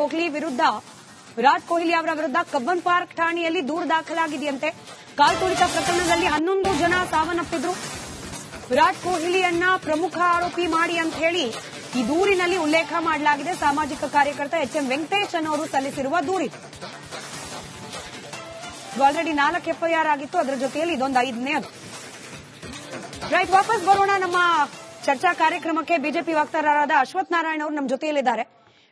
ಕೊಹ್ಲಿ ವಿರುದ್ಧ ವಿರಾಟ್ ಕೊಹ್ಲಿ ಅವರ ವಿರುದ್ಧ ಕಬ್ಬನ್ ಪಾರ್ಕ್ ಠಾಣೆಯಲ್ಲಿ ದೂರು ದಾಖಲಾಗಿದೆಯಂತೆ. ಕಾಲ್ತುಳಿತ ಪ್ರಕರಣದಲ್ಲಿ ಹನ್ನೊಂದು ಜನ ಸಾವನ್ನಪ್ಪಿದ್ರು. ವಿರಾಟ್ ಕೊಹ್ಲಿಯನ್ನ ಪ್ರಮುಖ ಆರೋಪಿ ಮಾಡಿ ಅಂತ ಹೇಳಿ ಈ ದೂರಿನಲ್ಲಿ ಉಲ್ಲೇಖ ಮಾಡಲಾಗಿದೆ ಸಾಮಾಜಿಕ ಕಾರ್ಯಕರ್ತ ಎಚ್ ಎಂ ವೆಂಕಟೇಶ್ ಅನ್ನೋರು ಸಲ್ಲಿಸಿರುವ ದೂರಿ ಆಲ್ರೆಡಿ ನಾಲ್ಕು ಎಫ್ಐಆರ್ ಆಗಿತ್ತು, ಅದರ ಜೊತೆಯಲ್ಲಿ ಇದೊಂದು ಐದನೇ ಅದು. ರೈಟ್, ವಾಪಸ್ ಬರೋಣ ನಮ್ಮ ಚರ್ಚಾ ಕಾರ್ಯಕ್ರಮಕ್ಕೆ. ಬಿಜೆಪಿ ವಕ್ತಾರರಾದ ಅಶ್ವಥ್ ನಾರಾಯಣ ಅವರು ನಮ್ಮ ಜೊತೆಯಲ್ಲಿದ್ದಾರೆ.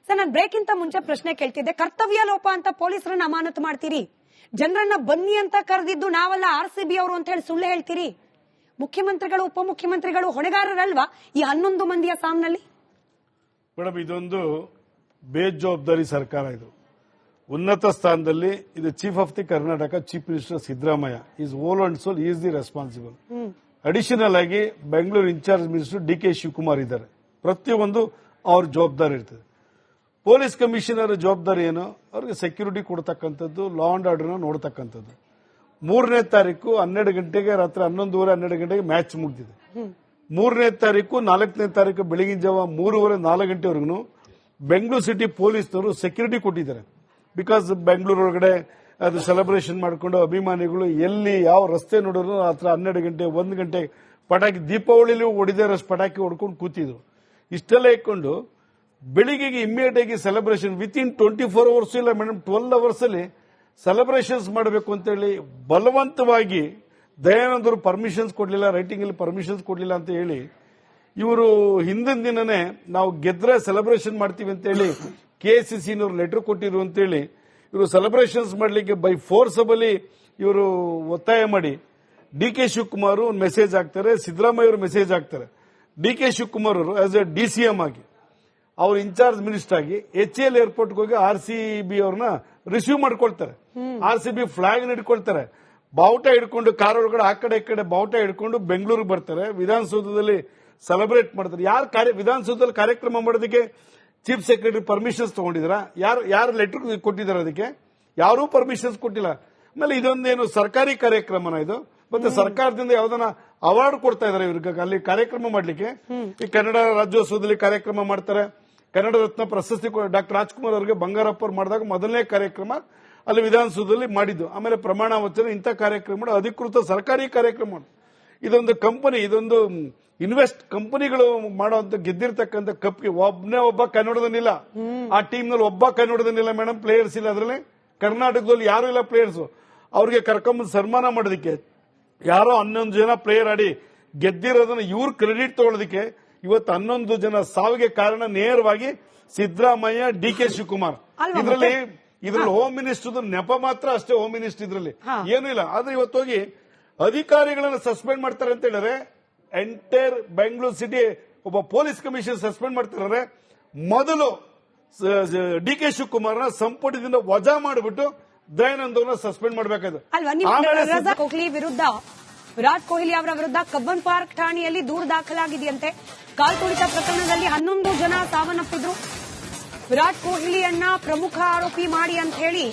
ಸರ್ ನಾನು ಬ್ರೇಕ್ಗಿಂತ ಮುಂಚೆ ಪ್ರಶ್ನೆ ಕೇಳ್ತಿದ್ದೆ. ಕರ್ತವ್ಯ ಲೋಪ ಅಂತ ಪೊಲೀಸರನ್ನ ಅಮಾನತು ಮಾಡ್ತೀರಿ? ಜನರನ್ನ ಬನ್ನಿ ಅಂತ ಕರೆದಿದ್ದು ನಾವಲ್ಲ ಆರ್ ಸಿ ಬಿ ಅವರು ಅಂತ ಹೇಳಿ ಸುಳ್ಳು ಹೇಳ್ತೀರಿ? ಮುಖ್ಯಮಂತ್ರಿಗಳು ಉಪಮುಖ್ಯಮಂತ್ರಿಗಳು ಹೊಣೆಗಾರರಲ್ವಾ ಈ ಹನ್ನೊಂದು ಮಂದಿಯ ಸಾಮ್ನಲ್ಲಿ? ಮೇಡಮ್ ಇದೊಂದು ಬೇಜವಾಬ್ದಾರಿ ಸರ್ಕಾರ ಇದು. ಉನ್ನತ ಸ್ಥಾನದಲ್ಲಿ ಇದು chief of the Karnataka chief minister Siddaramaiah. Is whole and sole is the responsible additional ಆಗಿ Bengaluru incharge minister D K Shivakumar ಇದ್ದಾರೆ. ಪ್ರತಿಯೊಂದು ಅವ್ರ ಜವಾಬ್ದಾರಿ ಇರ್ತದೆ. ಪೊಲೀಸ್ ಕಮಿಷನರ್ ಜವಾಬ್ದಾರಿ ಏನು? ಅವ್ರಿಗೆ ಸೆಕ್ಯೂರಿಟಿ ಕೊಡ್ತಕ್ಕಂಥದ್ದು ಲಾ ಅಂಡ್ ಆರ್ಡರ್ನ ನೋಡ್ತಕ್ಕಂಥದ್ದು. ಮೂರನೇ ತಾರೀಕು ಹನ್ನೆರಡು ಗಂಟೆಗೆ, ರಾತ್ರಿ ಹನ್ನೊಂದುವರೆ, ಹನ್ನೆರಡು ಗಂಟೆಗೆ ಮ್ಯಾಚ್ ಮುಗ್ದಿದೆ. ಮೂರನೇ ತಾರೀಕು, ನಾಲ್ಕನೇ ತಾರೀಕು ಬೆಳಗಿನ ಜಾವ ಮೂರುವರೆ, ನಾಲ್ಕು ಗಂಟೆವರೆಗೂ ಬೆಂಗಳೂರು ಸಿಟಿ ಪೊಲೀಸ್ನವರು ಸೆಕ್ಯೂರಿಟಿ ಕೊಟ್ಟಿದ್ದಾರೆ. ಬಿಕಾಸ್ ಬೆಂಗಳೂರು ಒಳಗಡೆ ಅದು ಸೆಲೆಬ್ರೇಷನ್ ಮಾಡಿಕೊಂಡು ಅಭಿಮಾನಿಗಳು ಎಲ್ಲಿ ಯಾವ ರಸ್ತೆ ನೋಡಿದ್ರು ರಾತ್ರಿ ಹನ್ನೆರಡು ಗಂಟೆ, ಒಂದು ಗಂಟೆ ಪಟಾಕಿ ದೀಪಾವಳಿಲಿ ಹೊಡಿದಾರಷ್ಟು ಪಟಾಕಿ ಹೊಡ್ಕೊಂಡು ಕೂತಿದ್ರು. ಇಷ್ಟೆಲ್ಲ ಇಟ್ಕೊಂಡು ಬೆಳಿಗ್ಗೆಗೆ ಇಮ್ಮಿಡಿಯೇಟ್ ಆಗಿ celebration within twenty four hours ಇಲ್ಲ ಮೇಡಮ್ ಟ್ವೆಲ್ ಅವರ್ಸ್ ಅಲ್ಲಿ ಸೆಲೆಬ್ರೇಷನ್ಸ್ ಮಾಡಬೇಕು ಅಂತೇಳಿ ಬಲವಂತವಾಗಿ ದಯಾನಂದರು ಪರ್ಮಿಷನ್ಸ್ ಕೊಡಲಿಲ್ಲ ರೈಟಿಂಗ್ ಅಲ್ಲಿ ಪರ್ಮಿಷನ್ಸ್ ಕೊಡಲಿಲ್ಲ ಅಂತ ಹೇಳಿ ಇವರು ಹಿಂದಿನ ದಿನನೇ ನಾವು ಗೆದ್ರೆ ಸೆಲೆಬ್ರೇಷನ್ ಮಾಡ್ತೀವಿ ಅಂತ ಹೇಳಿ ಕೆ ಎಸ್ ಸಿ ಸಿನವ್ರು ಲೆಟರ್ ಕೊಟ್ಟಿರು ಅಂತೇಳಿ ಇವರು ಸೆಲೆಬ್ರೇಷನ್ಸ್ ಮಾಡಲಿಕ್ಕೆ ಬೈ ಫೋರ್ಸಬಲಿ ಇವರು ಒತ್ತಾಯ ಮಾಡಿ ಡಿ ಕೆ ಶಿವಕುಮಾರ್ ಮೆಸೇಜ್ ಹಾಕ್ತಾರೆ, ಸಿದ್ದರಾಮಯ್ಯ ಅವರು ಮೆಸೇಜ್ ಹಾಕ್ತಾರೆ. ಡಿ ಕೆ ಶಿವಕುಮಾರ್ ಅವರು as a D C M ಆಗಿ. ಅವ್ರ ಇನ್ಚಾರ್ಜ್ ಮಿನಿಸ್ಟರ್ ಆಗಿ ಎಚ್ ಎಲ್ ಏರ್ಪೋರ್ಟ್ ಹೋಗಿ ಆರ್ ಸಿ ಬಿ ಅವ್ರನ್ನ ರಿಸೀವ್ ಮಾಡ್ಕೊಳ್ತಾರೆ. ಆರ್ ಸಿ ಬಿ ಫ್ಲಾಗ್ ಹಿಡ್ಕೊಳ್ತಾರೆ. ಬಾವುಟ ಹಿಡ್ಕೊಂಡು ಕಾರ್ ಒಳಗಡೆ ಆ ಕಡೆ ಈ ಕಡೆ ಬಾವುಟ ಹಿಡ್ಕೊಂಡು ಬೆಂಗಳೂರಿಗೆ ಬರ್ತಾರೆ. ವಿಧಾನಸೌಧದಲ್ಲಿ ಸೆಲೆಬ್ರೇಟ್ ಮಾಡ್ತಾರೆ. ಯಾರು ಕಾರ್ಯ, ವಿಧಾನಸೌಧದಲ್ಲಿ ಕಾರ್ಯಕ್ರಮ ಮಾಡೋದಕ್ಕೆ ಚೀಫ್ ಸೆಕ್ರೆಟರಿ ಪರ್ಮಿಷನ್ಸ್ ತಗೊಂಡಿದ್ರ? ಯಾರು ಯಾರು ಲೆಟರ್ ಕೊಟ್ಟಿದ್ದಾರೆ ಅದಕ್ಕೆ? ಯಾರೂ ಪರ್ಮಿಷನ್ಸ್ ಕೊಟ್ಟಿಲ್ಲ. ಆಮೇಲೆ ಇದೊಂದೇನು ಸರ್ಕಾರಿ ಕಾರ್ಯಕ್ರಮನ ಇದು? ಮತ್ತೆ ಸರ್ಕಾರದಿಂದ ಯಾವ್ದನ್ನ ಅವಾರ್ಡ್ ಕೊಡ್ತಾ ಇದಾರೆ ಇವ್ರಿಗೆ. ಅಲ್ಲಿ ಕಾರ್ಯಕ್ರಮ ಮಾಡ್ಲಿಕ್ಕೆ. ಈ ಕನ್ನಡ ರಾಜ್ಯೋತ್ಸವದಲ್ಲಿ ಕಾರ್ಯಕ್ರಮ ಮಾಡ್ತಾರೆ. ಕನ್ನಡ ರತ್ನ ಪ್ರಶಸ್ತಿ ಡಾಕ್ಟರ್ ರಾಜ್ಕುಮಾರ್ ಅವರಿಗೆ ಬಂಗಾರಪ್ಪ ಮಾಡಿದಾಗ ಮೊದಲನೇ ಕಾರ್ಯಕ್ರಮ ಅಲ್ಲಿ ವಿಧಾನಸೌಧದಲ್ಲಿ ಮಾಡಿದ್ದು. ಆಮೇಲೆ ಪ್ರಮಾಣ ವಚನ ಇಂಥ ಕಾರ್ಯಕ್ರಮ ಅಧಿಕೃತ ಸರ್ಕಾರಿ ಕಾರ್ಯಕ್ರಮ ಇದೊಂದು ಕಂಪನಿ ಇದೊಂದು ಇನ್ವೆಸ್ಟ್ ಕಂಪನಿಗಳು ಮಾಡುವಂತ ಗೆದ್ದಿರ್ತಕ್ಕಂಥ ಕಪ್ಗೆ ಒಬ್ಬನೇ ಒಬ್ಬ ಕನ್ನಡದನಿಲ್ಲ ಆ ಟೀಮ್ನಲ್ಲಿ ಒಬ್ಬ ಕನ್ನಡದನಿಲ್ಲ ಮೇಡಮ್ ಪ್ಲೇಯರ್ಸ್ ಇಲ್ಲ ಅದರಲ್ಲಿ. ಕರ್ನಾಟಕದಲ್ಲಿ ಯಾರು ಇಲ್ಲ ಪ್ಲೇಯರ್ಸ್ ಅವ್ರಿಗೆ ಕರ್ಕೊಂಬಂದು ಸನ್ಮಾನ ಮಾಡೋದಕ್ಕೆ ಯಾರೋ ಹನ್ನೊಂದು ಜನ ಪ್ಲೇಯರ್ ಆಡಿ ಗೆದ್ದಿರೋದನ್ನ ಇವ್ರು ಕ್ರೆಡಿಟ್ ತಗೊಳ್ಳೋದಕ್ಕೆ ಇವತ್ತು ಹನ್ನೊಂದು ಜನ ಸಾವಿಗೆ ಕಾರಣ ನೇರವಾಗಿ ಸಿದ್ದರಾಮಯ್ಯ ಡಿ ಕೆ ಶಿವಕುಮಾರ್. ಇದರಲ್ಲಿ? ಇದ್ರಲ್ಲಿ ಹೋಮ್ ಮಿನಿಸ್ಟರ್ ನೆಪ ಮಾತ್ರ ಅಷ್ಟೇ ಹೋಮ್ ಮಿನಿಸ್ಟರ್ ಇದ್ರಲ್ಲಿ. ಏನೂ ಇಲ್ಲ. ಆದ್ರೆ ಇವತ್ತು ಹೋಗಿ ಅಧಿಕಾರಿಗಳನ್ನ ಸಸ್ಪೆಂಡ್ ಮಾಡ್ತಾರೆ ಅಂತ ಹೇಳಿದ್ರೆ ಎಂಟೈರ್ ಬೆಂಗಳೂರು ಸಿಟಿ ಒಬ್ಬ ಪೊಲೀಸ್ ಕಮಿಷನ್ ಸಸ್ಪೆಂಡ್ ಮಾಡ್ತಿದ್ದಾರೆ. ಮೊದಲು ಡಿ ಕೆ ಶಿವಕುಮಾರ್ನ ಸಂಪುಟದಿಂದ ವಜಾ ಮಾಡಿಬಿಟ್ಟು ದಯಾನಂದ್ ಅವ್ರನ್ನ ಸಸ್ಪೆಂಡ್ ಮಾಡಬೇಕಾಯ್ತು. ಕೊಹ್ಲಿ ವಿರುದ್ಧ ವಿರಾಟ್ ಕೊಹ್ಲಿ ಅವರ ವಿರುದ್ಧ ಕಬ್ಬನ್ ಪಾರ್ಕ್ ಠಾಣೆಯಲ್ಲಿ ದೂರು ದಾಖಲಾಗಿದೆಯಂತೆ. ಕಾಲ್ತುಳಿತ ಪ್ರಕರಣದಲ್ಲಿ ಹನ್ನೊಂದು ಜನ ಸಾವನ್ನಪ್ಪಿದ್ರು. ವಿರಾಟ್ ಕೊಹ್ಲಿಯನ್ನ ಪ್ರಮುಖ ಆರೋಪಿ ಮಾಡಿ ಅಂತ ಹೇಳಿ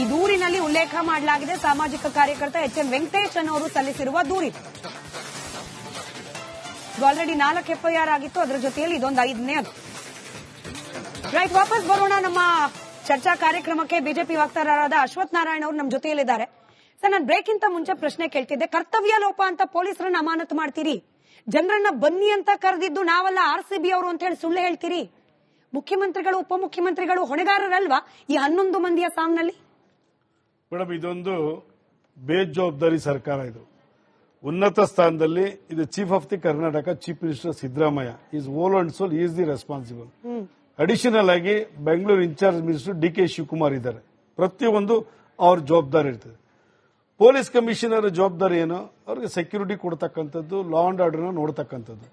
ಈ ದೂರಿನಲ್ಲಿ ಉಲ್ಲೇಖ ಮಾಡಲಾಗಿದೆ. ಸಾಮಾಜಿಕ ಕಾರ್ಯಕರ್ತ ಎಚ್ ಎಂ ವೆಂಕಟೇಶ್ ಅನ್ನೋರು ಸಲ್ಲಿಸಿರುವ ದೂರಿ ಆಲ್ರೆಡಿ ನಾಲ್ಕು ಎಫ್ಐಆರ್ ಆಗಿತ್ತು. ಅದರ ಜೊತೆಯಲ್ಲಿ ಇದೊಂದು ಐದನೇ ಅದು. ರೈಟ್, ವಾಪಸ್ ಬರೋಣ ನಮ್ಮ ಚರ್ಚಾ ಕಾರ್ಯಕ್ರಮಕ್ಕೆ. ಬಿಜೆಪಿ ವಕ್ತಾರರಾದ ಅಶ್ವಥ್ ನಾರಾಯಣ ಅವರು ನಮ್ಮ ಜೊತೆಯಲ್ಲಿದ್ದಾರೆ. ಸರ್, ನಾನು ಬ್ರೇಕ್ಗಿಂತ ಮುಂಚೆ ಪ್ರಶ್ನೆ ಕೇಳ್ತಿದ್ದೆ. ಕರ್ತವ್ಯ ಲೋಪ ಅಂತ ಪೊಲೀಸರನ್ನ ಅಮಾನತು ಮಾಡ್ತೀರಿ? ಜನರನ್ನ ಬನ್ನಿ ಅಂತ ಕರೆದಿದ್ದು ನಾವಲ್ಲ ಆರ್ ಸಿ ಬಿ ಅವರು ಅಂತ ಹೇಳಿ ಸುಳ್ಳು ಹೇಳ್ತೀರಿ? ಮುಖ್ಯಮಂತ್ರಿಗಳು ಉಪಮುಖ್ಯಮಂತ್ರಿಗಳು ಹೊಣೆಗಾರರಲ್ವಾ ಈ ಹನ್ನೊಂದು ಮಂದಿಯ ಸಾಮ್ನಲ್ಲಿ ಮೇಡಮ್ ಇದೊಂದು ಬೇಜವಾಬ್ದಾರಿ ಸರ್ಕಾರ ಇದು. ಉನ್ನತ ಸ್ಥಾನದಲ್ಲಿ ಇದು chief of the Karnataka chief minister Siddaramaiah. Is whole and sole is the responsible additional ಆಗಿ Bengaluru incharge minister D K Shivakumar ಇದ್ದಾರೆ. ಪ್ರತಿಯೊಂದು ಅವ್ರ ಜವಾಬ್ದಾರಿ ಇರ್ತದೆ. ಪೊಲೀಸ್ ಕಮಿಷನರ್ ಜವಾಬ್ದಾರಿ ಏನು? ಅವ್ರಿಗೆ ಸೆಕ್ಯೂರಿಟಿ ಕೊಡ್ತಕ್ಕಂಥದ್ದು ಲಾ ಅಂಡ್ ಆರ್ಡರ್ನ ನೋಡ್ತಕ್ಕಂಥದ್ದು.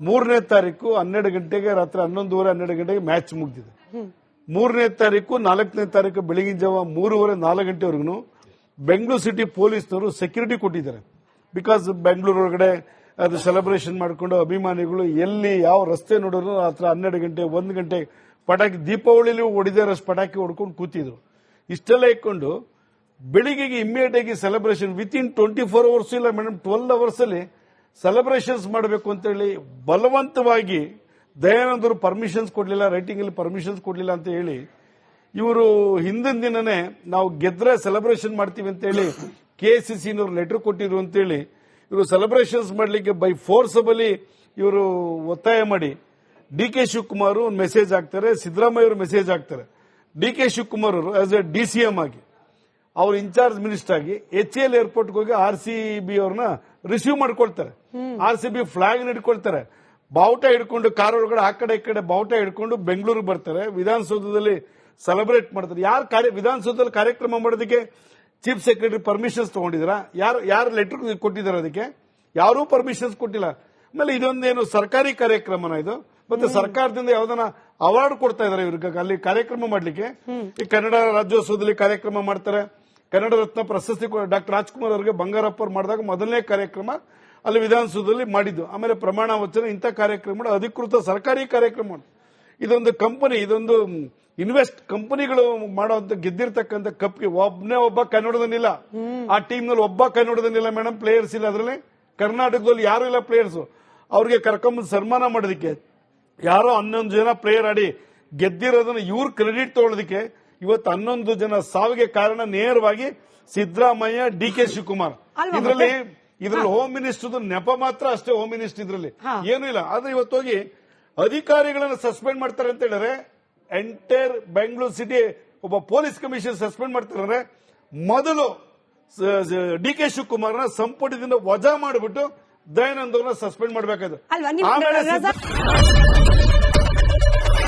ಮೂರನೇ ತಾರೀಕು ಹನ್ನೆರಡು ಗಂಟೆಗೆ, ರಾತ್ರಿ ಹನ್ನೊಂದುವರೆ, ಹನ್ನೆರಡು ಗಂಟೆಗೆ ಮ್ಯಾಚ್ ಮುಗ್ದಿದೆ. ಮೂರನೇ ತಾರೀಕು, ನಾಲ್ಕನೇ ತಾರೀಕು ಬೆಳಗಿನ ಜಾವ ಮೂರುವರೆ, ನಾಲ್ಕು ಗಂಟೆವರೆಗೂ ಬೆಂಗಳೂರು ಸಿಟಿ ಪೊಲೀಸ್ನವರು ಸೆಕ್ಯೂರಿಟಿ ಕೊಟ್ಟಿದ್ದಾರೆ. ಬಿಕಾಸ್ ಬೆಂಗಳೂರು ಒಳಗಡೆ ಅದು ಸೆಲೆಬ್ರೇಷನ್ ಮಾಡಿಕೊಂಡು ಅಭಿಮಾನಿಗಳು ಎಲ್ಲಿ ಯಾವ ರಸ್ತೆ ನೋಡಿದ್ರು ರಾತ್ರಿ ಹನ್ನೆರಡು ಗಂಟೆ, ಒಂದು ಗಂಟೆ ಪಟಾಕಿ ದೀಪಾವಳಿಲಿ ಹೊಡಿದಾರಷ್ಟು ಪಟಾಕಿ ಹೊಡ್ಕೊಂಡು ಕೂತಿದ್ರು. ಇಷ್ಟೆಲ್ಲ ಇಟ್ಕೊಂಡು ಬೆಳಿಗ್ಗೆಗೆ ಇಮ್ಮಿಡಿಯೇಟ್ ಆಗಿ celebration within twenty four hours ಇಲ್ಲ ಮೇಡಮ್ ಟ್ವೆಲ್ ಅವರ್ಸ್ ಅಲ್ಲಿ ಸೆಲೆಬ್ರೇಷನ್ಸ್ ಮಾಡಬೇಕು ಅಂತೇಳಿ ಬಲವಂತವಾಗಿ ದಯಾನಂದರು ಪರ್ಮಿಷನ್ಸ್ ಕೊಡಲಿಲ್ಲ ರೈಟಿಂಗ್ ಅಲ್ಲಿ ಪರ್ಮಿಷನ್ಸ್ ಕೊಡಲಿಲ್ಲ ಅಂತ ಹೇಳಿ ಇವರು ಹಿಂದಿನ ದಿನನೇ ನಾವು ಗೆದ್ರೆ ಸೆಲೆಬ್ರೇಷನ್ ಮಾಡ್ತೀವಿ ಅಂತೇಳಿ ಕೆ ಸಿ ಲೆಟರ್ ಕೊಟ್ಟಿದ್ರು ಅಂತೇಳಿ ಇವರು ಸೆಲೆಬ್ರೇಷನ್ಸ್ ಮಾಡಲಿಕ್ಕೆ ಬೈ ಫೋರ್ಸಬಲಿ ಇವರು ಒತ್ತಾಯ ಮಾಡಿ ಡಿ ಕೆ ಶಿವಕುಮಾರ್ ಮೆಸೇಜ್ ಹಾಕ್ತಾರೆ, ಸಿದ್ದರಾಮಯ್ಯ ಅವರು ಮೆಸೇಜ್ ಹಾಕ್ತಾರೆ. ಡಿ ಕೆ ಶಿವಕುಮಾರ್ ಅವರು as a D C M ಆಗಿ. ಅವ್ರು ಇನ್ಚಾರ್ಜ್ ಮಿನಿಸ್ಟರ್ ಆಗಿ ಎಚ್ ಎಲ್ ಏರ್ಪೋರ್ಟ್ ಹೋಗಿ ಆರ್ ಸಿ ಬಿ ಅವ್ರನ್ನ ರಿಸೀವ್ ಮಾಡ್ಕೊಳ್ತಾರೆ. ಆರ್ ಸಿ ಬಿ ಫ್ಲಾಗ್ ಹಿಡ್ಕೊಳ್ತಾರೆ. ಬಾವುಟ ಹಿಡ್ಕೊಂಡು ಕಾರ್ ಒಳಗಡೆ ಆ ಕಡೆ ಈ ಕಡೆ ಬಾವುಟ ಹಿಡ್ಕೊಂಡು ಬೆಂಗಳೂರಿಗೆ ಬರ್ತಾರೆ. ವಿಧಾನಸೌಧದಲ್ಲಿ ಸೆಲೆಬ್ರೇಟ್ ಮಾಡ್ತಾರೆ. ಯಾರು ವಿಧಾನಸೌಧದಲ್ಲಿ ಕಾರ್ಯಕ್ರಮ ಮಾಡೋದಕ್ಕೆ ಚೀಫ್ ಸೆಕ್ರೆಟರಿ ಪರ್ಮಿಷನ್ಸ್ ತಗೊಂಡಿದಾರ ಯಾರು ಯಾರು ಲೆಟರ್ ಕೊಟ್ಟಿದ್ದಾರೆ ಅದಕ್ಕೆ? ಯಾರೂ ಪರ್ಮಿಷನ್ಸ್ ಕೊಟ್ಟಿಲ್ಲ. ಆಮೇಲೆ ಇದೊಂದೇನು ಸರ್ಕಾರಿ ಕಾರ್ಯಕ್ರಮನ ಇದು? ಮತ್ತೆ ಸರ್ಕಾರದಿಂದ ಯಾವ್ದನ ಅವಾರ್ಡ್ ಕೊಡ್ತಾ ಇದಾರೆ ಇವ್ರಿಗೆ. ಅಲ್ಲಿ ಕಾರ್ಯಕ್ರಮ ಮಾಡ್ಲಿಕ್ಕೆ. ಈ ಕನ್ನಡ ರಾಜ್ಯೋತ್ಸವದಲ್ಲಿ ಕಾರ್ಯಕ್ರಮ ಮಾಡ್ತಾರೆ. ಕನ್ನಡ ರತ್ನ ಪ್ರಶಸ್ತಿ ಡಾಕ್ಟರ್ ರಾಜ್ಕುಮಾರ್ ಅವರಿಗೆ ಬಂಗಾರಪ್ಪ ಮಾಡಿದಾಗ ಮೊದಲನೇ ಕಾರ್ಯಕ್ರಮ ಅಲ್ಲಿ ವಿಧಾನಸೌಧದಲ್ಲಿ ಮಾಡಿದ್ದು. ಆಮೇಲೆ ಪ್ರಮಾಣ ವಚನ ಇಂಥ ಕಾರ್ಯಕ್ರಮ ಅಧಿಕೃತ ಸರ್ಕಾರಿ ಕಾರ್ಯಕ್ರಮ ಇದೊಂದು ಕಂಪನಿ ಇದೊಂದು ಇನ್ವೆಸ್ಟ್ ಕಂಪನಿಗಳು ಮಾಡುವಂತ ಗೆದ್ದಿರ್ತಕ್ಕಂಥ ಕಪ್ಗೆ ಒಬ್ಬನೇ ಒಬ್ಬ ಕನ್ನಡದನಿಲ್ಲ ಆ ಟೀಮ್ನಲ್ಲಿ ಒಬ್ಬ ಕನ್ನಡದನಿಲ್ಲ ಮೇಡಮ್ ಪ್ಲೇಯರ್ಸ್ ಇಲ್ಲ ಅದರಲ್ಲಿ. ಕರ್ನಾಟಕದಲ್ಲಿ ಯಾರು ಇಲ್ಲ ಪ್ಲೇಯರ್ಸ್ ಅವ್ರಿಗೆ ಕರ್ಕೊಂಬಂದು ಸನ್ಮಾನ ಮಾಡೋದಕ್ಕೆ ಯಾರೋ ಹನ್ನೊಂದು ಜನ ಪ್ಲೇಯರ್ ಆಡಿ ಗೆದ್ದಿರೋದನ್ನ ಇವ್ರ ಕ್ರೆಡಿಟ್ ತಗೊಳ್ಳೋದಕ್ಕೆ ಇವತ್ತು ಹನ್ನೊಂದು ಜನ ಸಾವಿಗೆ ಕಾರಣ ನೇರವಾಗಿ ಸಿದ್ದರಾಮಯ್ಯ ಡಿ ಕೆ ಶಿವಕುಮಾರ್. ಇದರಲ್ಲಿ ಇದರಲ್ಲಿ ಹೋಮ್ ಮಿನಿಸ್ಟರ್ ನೆಪ ಮಾತ್ರ ಅಷ್ಟೇ ಹೋಮ್ ಮಿನಿಸ್ಟರ್ ಇದರಲ್ಲಿ. ಏನೂ ಇಲ್ಲ. ಆದ್ರೆ ಇವತ್ತು ಹೋಗಿ ಅಧಿಕಾರಿಗಳನ್ನ ಸಸ್ಪೆಂಡ್ ಮಾಡ್ತಾರೆ ಅಂತ ಹೇಳಿದ್ರೆ ಎಂಟೈರ್ ಬೆಂಗಳೂರು ಸಿಟಿ ಒಬ್ಬ ಪೊಲೀಸ್ ಕಮಿಷನ್ ಸಸ್ಪೆಂಡ್ ಮಾಡ್ತಾರೆ ಮೊದಲು ಡಿ ಕೆ ನ ಸಂಪುಟದಿಂದ ವಜಾ ಮಾಡಿಬಿಟ್ಟು ದಯಾನಂದ್ ಅವ್ರನ್ನ ಸಸ್ಪೆಂಡ್ ಮಾಡಬೇಕಾದ್ರು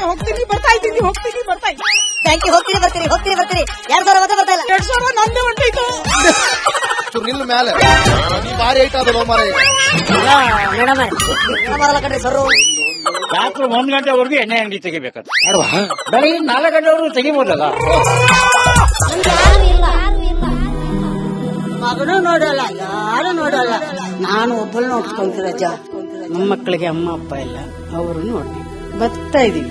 ಬ್ಯಾಂಕ್ಗೆ ಹೋಗ್ತೀನಿ ಬರ್ತಾ ಇದ್ದೀನಿ ಹೋಗ್ತೀನಿ ಬರ್ತಾ ಇದ್ದೀನಿ. ಹೋಗ್ತೀನಿ ಬರ್ತೀನಿ ಬರ್ತೀರಿ ಹೋಗ್ತೀನಿ ಬರ್ತೀರಿ. ಎರಡ್ ಸಾವಿರ ಮತ್ತೆ ಬರ್ತಾ ಇಲ್ಲ. ಎರಡ್ ಸಾವಿರ ನಂದೇ ಹೊಂಟೈತು. ನಿಲ್ ಮೇಲೆ. ನೀ ಭಾರಿ ಐಟ ಅದು ಮಾರ ಮೇಡಮ್ ಬರಲ್ಲ ಕಣ್ರಿ ಸರ್ ರಾತ್ರಿ ಒಂದ್ ಗಂಟೆವರೆಗೂ ಎಣ್ಣೆ ಅಂಗಡಿ ತೆಗಿಬೇಕಂತ. ಬೆಳಗ್ಗೆ ನಾಲ್ಕು ಗಂಟೆವರೆಗೂ ತೆಗಿಬೋದಲ್ಲ? ಮಗನು ನೋಡಲ್ಲ ಯಾರು ನೋಡಲ್ಲ. ನಾನು ಒಬ್ಬಳು ನೋಡ್ಕೊಂತೀನಿ ಅಜ್ಜ. ನಮ್ಮ ಮಕ್ಕಳಿಗೆ ಅಮ್ಮ ಅಪ್ಪ ಇಲ್ಲ. ಅವರು ನೋಡಿ ಬರ್ತಾ ಇದೀವಿ